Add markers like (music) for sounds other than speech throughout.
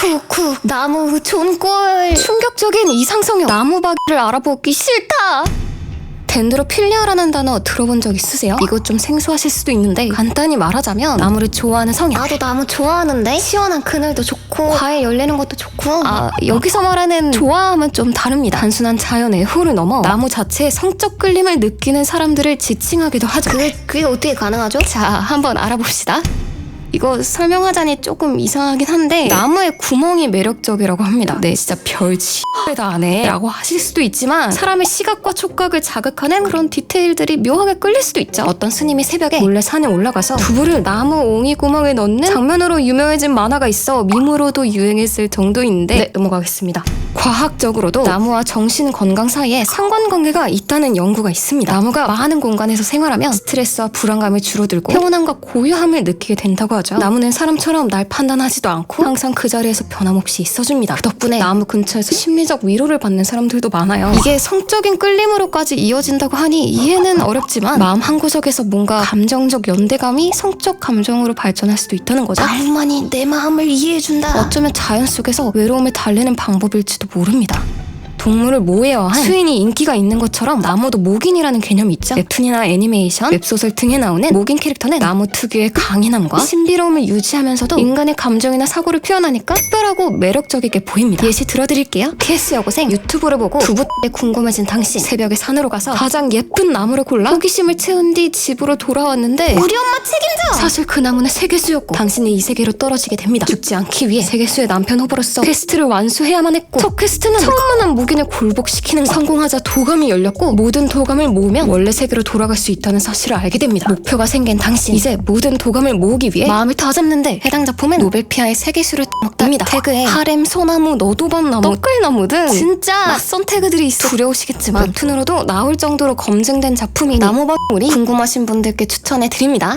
쿡쿡 나무 존골 충격적인 이상성형 나무박이를 알아보기 싫다 덴드로필리아라는 단어 들어본 적 있으세요? 이거 좀 생소하실 수도 있는데 간단히 말하자면 나무를 좋아하는 성향 나도 나무 좋아하는데 시원한 그늘도 좋고 과일 열리는 것도 좋고 아 여기서 말하는 좋아함은 좀 다릅니다 단순한 자연 애호를 넘어 나무 자체에 성적 끌림을 느끼는 사람들을 지칭하기도 하죠 그게, 그게 어떻게 가능하죠? 자, 한번 알아봅시다. 이거 설명하자니 조금 이상하긴 한데 나무의 구멍이 매력적이라고 합니다. 네, 진짜 별치다 안해 라고 하실 수도 있지만 사람의 시각과 촉각을 자극하는 그런 디테일들이 묘하게 끌릴 수도 있죠. 어떤 스님이 새벽에 몰래 산에 올라가서 두부를 나무 옹이 구멍에 넣는 장면으로 유명해진 만화가 있어 밈으로도 유행했을 정도인데 네, 넘어가겠습니다. 과학적으로도 나무와 정신 건강 사이에 상관관계가 있다는 연구가 있습니다. 나무가 많은 공간에서 생활하면 스트레스와 불안감이 줄어들고 평온함과 고요함을 느끼게 된다고 하죠. 나무는 사람처럼 날 판단하지도 않고 항상 그 자리에서 변함없이 있어줍니다. 그 덕분에 나무 근처에서 심리적 위로를 받는 사람들도 많아요. 이게 성적인 끌림으로까지 이어진다고 하니 이해는 어렵지만 마음 한구석에서 뭔가 감정적 연대감이 성적 감정으로 발전할 수도 있다는 거죠. 나무만이 내 마음을 이해해준다 어쩌면 자연 속에서 외로움을 달래는 방법일지도 모릅니다. 동물을 모해어한 수인이 인기가 있는 것처럼 나무도 목인이라는 개념이 있죠. 웹툰이나 애니메이션, 웹소설 등에 나오는 목인 캐릭터는 나무 특유의 강인함과 신비로움을 유지하면서도 인간의 감정이나 사고를 표현하니까 특별하고 매력적이게 보입니다. 예시 들어드릴게요. PS 여고생 유튜브를 보고 두부 때 궁금해진 당신 새벽에 산으로 가서 가장 예쁜 나무를 골라 호기심을 채운 뒤 집으로 돌아왔는데 우리 엄마 책임져 사실 그 나무는 세계수였고 당신이 이 세계로 떨어지게 됩니다. 죽지 않기 위해 세계수의 남편 후보로서 퀘스트를 완수해야만 했고 첫 퀘스트는 처음 만난 무기 를 굴복시키는 것. 성공하자 도감이 열렸고 모든 도감을 모으면 원래 세계로 돌아갈 수 있다는 사실을 알게 됩니다. 목표가 생긴 당신 이제 모든 도감을 모으기 위해 마음을 다잡는데 해당 작품은 노벨피아의 세계수를 먹답니다. 태그에 하렘, 소나무, 너도밤나무, 떡글나무 등 진짜 낯선 태그들이 있어 두려우시겠지만 웹툰으로도 나올 정도로 검증된 작품이니 나무박물이 궁금하신 분들께 추천해 드립니다.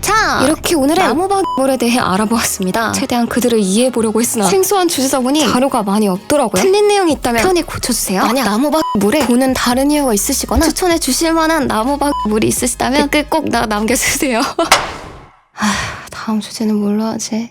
자, 이렇게 오늘은 나무박물에 대해 알아보았습니다. 최대한 그들을 이해해보려고 했으나 생소한 주제다 보니 자료가 많이 없더라고요. 틀린 내용이 있다면 편히 고쳐주세요. 만약 나무박물에 보는 다른 이유가 있으시거나 추천해 주실 만한 나무박물이 있으시다면 댓글 꼭 나 남겨주세요. (laughs) 아, 다음 주제는 뭘로 하지?